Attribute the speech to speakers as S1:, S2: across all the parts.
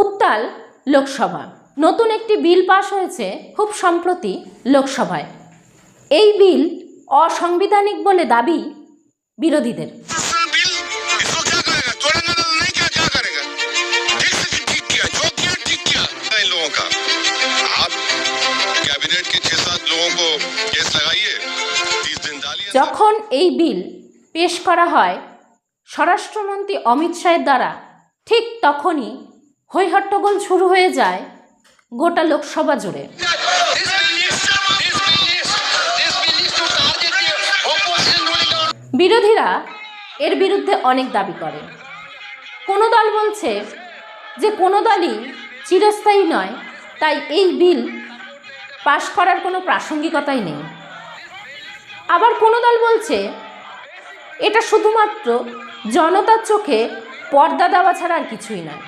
S1: উত্তাল লোকসভা। নতুন একটি বিল পাশ হয়েছে খুব সম্প্রতি লোকসভায়। এই বিল অসাংবিধানিক বলে দাবি বিরোধীদের। যখন এই বিল পেশ করা হয় স্বরাষ্ট্রমন্ত্রী অমিত শাহের দ্বারা ঠিক তখনই হৈহট্টগোল শুরু হয়ে যায় গোটা লোকসভা জুড়ে. বিরোধীরা এর বিরুদ্ধে অনেক দাবি করে। কোনো দল বলছে যে কোনো দলই চিরস্থায়ী নয়, তাই এই বিল পাশ করার কোনো প্রাসঙ্গিকতাই নেই। আবার কোনো দল বলছে এটা শুধুমাত্র জনতার চোখে পর্দা দেওয়া ছাড়া আর কিছুই নয়।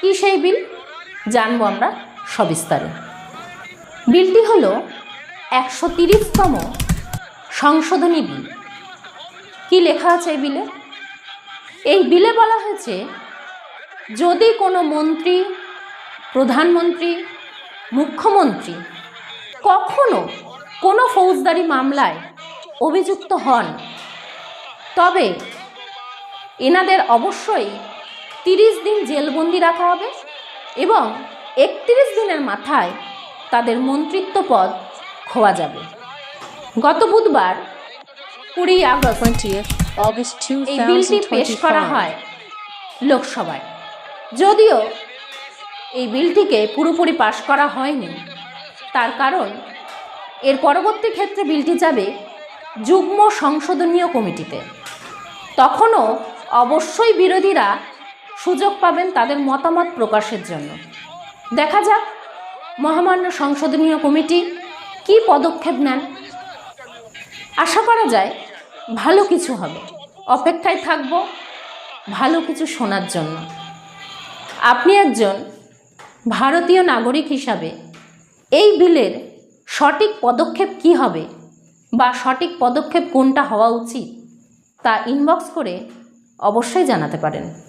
S1: কী সেই বিল? জানব আমরা সবিস্তারে। বিলটি হলো একশো তিরিশতম সংশোধনী বিল। কি লেখা আছে এই বিলে? এই বিলে বলা হয়েছে, যদি কোনো মন্ত্রী, প্রধানমন্ত্রী, মুখ্যমন্ত্রী কখনো কোনো ফৌজদারি মামলায় অভিযুক্ত হন, তবে এনাদের অবশ্যই তিরিশ দিন জেলবন্দি রাখা হবে এবং একত্রিশ দিনের মাথায় তাদের মন্ত্রিত্ব পদ খোয়া যাবে। গত বুধবার কুড়ি আগস্ট
S2: 20th August
S1: এই বিলটি পেশ করা হয় লোকসভায়। যদিও এই বিলটিকে পুরোপুরি পাশ করা হয়নি তার কারণ এর পরবর্তী ক্ষেত্রে বিলটি যাবে যুগ্ম সংশোধনীয় কমিটিতে। তখনও অবশ্যই বিরোধীরা সুযোগ পাবেন তাদের মতামত প্রকাশের জন্য। দেখা যাক মহামান্য সংশোধনীয় কমিটি কী পদক্ষেপ নেন। আশা করা যায় ভালো কিছু হবে। অপেক্ষায় থাকব ভালো কিছু শোনার জন্য। আপনি একজন ভারতীয় নাগরিক হিসাবে এই বিলের সঠিক পদক্ষেপ কি হবে বা সঠিক পদক্ষেপ কোনটা হওয়া উচিত তা ইনবক্স করে অবশ্যই জানাতে পারেন।